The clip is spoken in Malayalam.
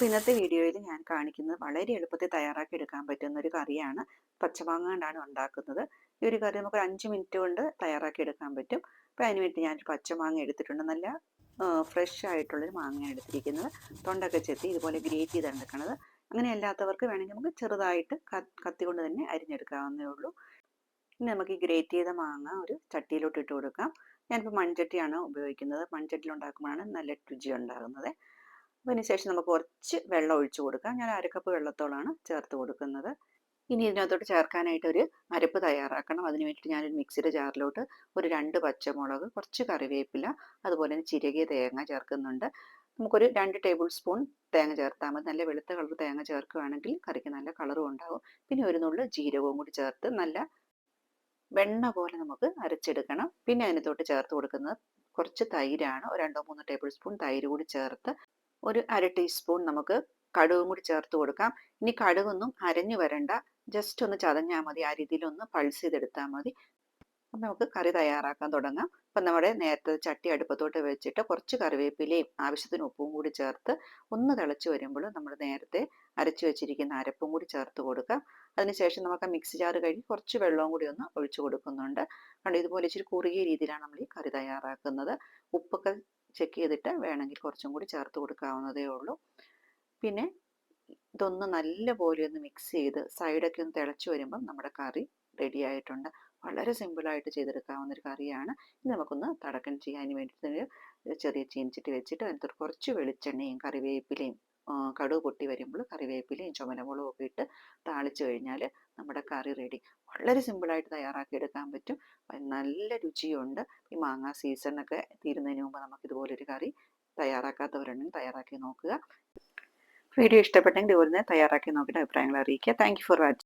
അപ്പോൾ ഇന്നത്തെ വീഡിയോയിൽ ഞാൻ കാണിക്കുന്നത് വളരെ എളുപ്പത്തിൽ തയ്യാറാക്കി എടുക്കാൻ പറ്റുന്ന ഒരു കറിയാണ് പച്ചമാങ്ങ കൊണ്ടാണ് ഉണ്ടാക്കുന്നത്. ഈ ഒരു കറി നമുക്ക് അഞ്ച് മിനിറ്റ് കൊണ്ട് തയ്യാറാക്കി എടുക്കാൻ പറ്റും. അപ്പോൾ അതിന് വേണ്ടി ഞാൻ പച്ചമാങ്ങ എടുത്തിട്ടുണ്ട്. നല്ല ഫ്രഷ് ആയിട്ടുള്ളൊരു മാങ്ങയാണ് എടുത്തിരിക്കുന്നത്. തൊണ്ടൊക്കെ ചെത്തി ഇതുപോലെ ഗ്രേറ്റ് ചെയ്ത് എടുക്കണത് അങ്ങനെ അല്ലാത്തവർക്ക് വേണമെങ്കിൽ നമുക്ക് ചെറുതായിട്ട് കത്തി കൊണ്ട് തന്നെ അരിഞ്ഞെടുക്കാവുന്നേ ഉള്ളൂ. ഇനി നമുക്ക് ഈ ഗ്രേറ്റ് ചെയ്ത മാങ്ങ ഒരു ചട്ടിയിലോട്ട് ഇട്ട് കൊടുക്കാം. ഞാനിപ്പോൾ മൺചട്ടിയാണ് ഉപയോഗിക്കുന്നത്. മൺചട്ടിയിൽ ഉണ്ടാക്കുമ്പോഴാണ് നല്ല രുചി ഉണ്ടാകുന്നത് അതിനുശേഷം നമുക്ക് കുറച്ച് വെള്ളം ഒഴിച്ചു കൊടുക്കാം. ഞാൻ അരക്കപ്പ് വെള്ളത്തോളാണ് ചേർത്ത് കൊടുക്കുന്നത്. ഇനി ഇതിനകത്തോട്ട് ചേർക്കാനായിട്ട് ഒരു അരപ്പ് തയ്യാറാക്കണം. അതിന് വേണ്ടിയിട്ട് ഞാനൊരു മിക്സിയുടെ ജാറിലോട്ട് ഒരു രണ്ട് പച്ചമുളക് കുറച്ച് കറിവേപ്പില അതുപോലെ തന്നെ ചിരകിയ തേങ്ങ ചേർക്കുന്നുണ്ട്. നമുക്കൊരു രണ്ട് ടേബിൾ സ്പൂൺ തേങ്ങ ചേർത്താൽ മതി. നല്ല വെളുത്ത കളർ തേങ്ങ ചേർക്കുകയാണെങ്കിൽ കറിക്ക് നല്ല കളറും ഉണ്ടാവും. പിന്നെ ഒരു നുള്ളു ജീരകവും കൂടി ചേർത്ത് നല്ല വെണ്ണ പോലെ നമുക്ക് അരച്ചെടുക്കണം. പിന്നെ അതിനകത്തോട്ട് ചേർത്ത് കൊടുക്കുന്നത് കുറച്ച് തൈരാണ്. രണ്ടോ മൂന്നോ ടേബിൾ സ്പൂൺ തൈര് കൂടി ചേർത്ത് ഒരു അര ടീസ്പൂൺ നമുക്ക് കടുകും കൂടി ചേർത്ത് കൊടുക്കാം. ഇനി കടുകൊന്നും അരഞ്ഞു വരണ്ട. ജസ്റ്റ് ഒന്ന് ചതഞ്ഞാൽ മതി. ആ രീതിയിൽ ഒന്ന് പൾസ് ചെയ്തെടുത്താൽ മതി. അപ്പം നമുക്ക് കറി തയ്യാറാക്കാൻ തുടങ്ങാം. അപ്പം നമ്മുടെ നേരത്തെ ചട്ടി അടുപ്പത്തോട്ട് വെച്ചിട്ട് കുറച്ച് കറിവേപ്പിലയും ആവശ്യത്തിന് ഉപ്പും കൂടി ചേർത്ത് ഒന്ന് തിളച്ച് വരുമ്പോൾ നമ്മൾ നേരത്തെ അരച്ചു വെച്ചിരിക്കുന്ന അരപ്പും കൂടി ചേർത്ത് കൊടുക്കാം. അതിനുശേഷം നമുക്ക് ആ മിക്സി ജാറ് കഴുകി കുറച്ച് വെള്ളവും കൂടി ഒന്ന് ഒഴിച്ചു കൊടുക്കുന്നുണ്ട്. കണ്ട് ഇതുപോലെ ഇച്ചിരി കുറുകിയ രീതിയിലാണ് നമ്മൾ ഈ കറി തയ്യാറാക്കുന്നത്. ഉപ്പൊക്കെ ചെക്ക് ചെയ്തിട്ട് വേണമെങ്കിൽ കുറച്ചും കൂടി ചേർത്ത് കൊടുക്കാവുന്നതേ ഉള്ളൂ. പിന്നെ ഇതൊന്ന് നല്ലപോലെ ഒന്ന് മിക്സ് ചെയ്ത് സൈഡൊക്കെ ഒന്ന് തിളച്ച് വരുമ്പം നമ്മുടെ കറി റെഡി ആയിട്ടുണ്ട്. വളരെ സിമ്പിളായിട്ട് ചെയ്തെടുക്കാവുന്ന ഒരു കറിയാണ്. ഇനി നമുക്കൊന്ന് തടക്കൻ ചെയ്യാൻ വേണ്ടിയിട്ട് ചെറിയ ചീനിച്ചിട്ട് വെച്ചിട്ട് അതിനകത്ത് കുറച്ച് വെളിച്ചെണ്ണയും കറിവേപ്പിലയും കടുക് പൊട്ടി വരുമ്പോൾ കറിവേപ്പിലയും ചുമലമുളകും ഒക്കെ ഇട്ട് താളിച്ച് കഴിഞ്ഞാൽ നമ്മുടെ കറി റെഡി വളരെ സിമ്പിളായിട്ട് തയ്യാറാക്കി എടുക്കാൻ പറ്റും. നല്ല രുചിയുണ്ട്. ഈ മാങ്ങ സീസണൊക്കെ തീരുന്നതിന് മുമ്പ് നമുക്ക് ഇതുപോലൊരു കറി തയ്യാറാക്കാത്തവരുണ്ടെങ്കിൽ തയ്യാറാക്കി നോക്കുക. വീഡിയോ ഇഷ്ടപ്പെട്ടെങ്കിൽ ഇതുപോലെ തന്നെ തയ്യാറാക്കി നോക്കിയിട്ട് അഭിപ്രായങ്ങൾ അറിയിക്കുക. Thank for watching